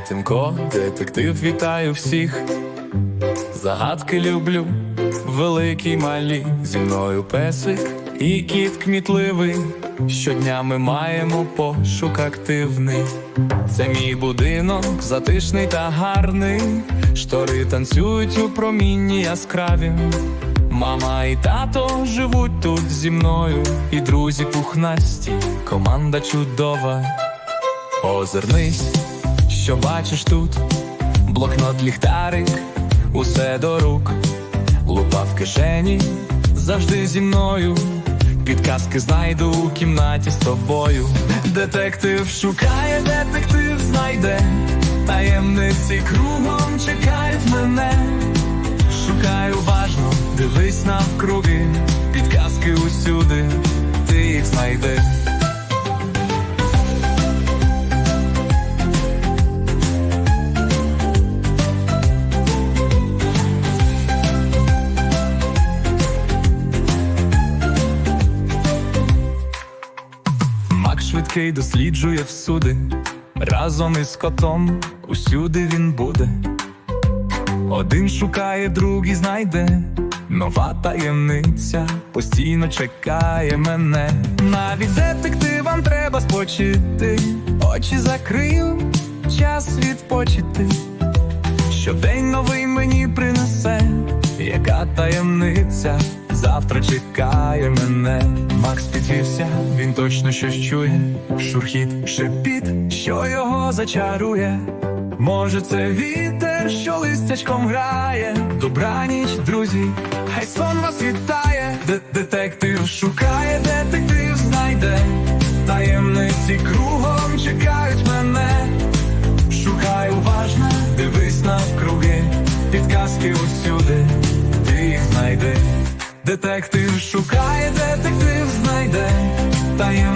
Тимко, детектив, вітаю всіх. Загадки люблю, великі малі, зі мною песик і кіт кмітливий. Щодня ми маємо пошук активний. Це мій будинок, затишний та гарний. Штори танцюють у промінні яскраві. Мама і тато живуть тут зі мною, і друзі пухнасті, команда чудова. Озирнись, що бачиш тут, блокнот ліхтарик, усе до рук, лупа в кишені, завжди зі мною. Підказки знайду у кімнаті з тобою. Детектив шукає, детектив знайде, таємниці кругом чекають мене. Шукай уважно, дивись навкруги, підказки усюди, ти їх знайдеш. Швидкий досліджує всюди, разом із котом усюди він буде. Один шукає, другий знайде. Нова таємниця постійно чекає мене. Навіть детективам треба спочити. Очі закрию, час відпочити. Щодень новий мені принесе, яка таємниця завтра чекає мене. Макс підвівся, він точно щось чує. Шурхіт, шепіт, що його зачарує. Може, це вітер, що листячком грає. Добраніч, друзі, хай сон вас вітає. Де детектив шукає, детектив знайде. Таємниці кругом чекають мене. Шукай уважно, дивись навкруги, підказки усюди, ти їх знайди. Детектив шукає, детектив знайде, чекають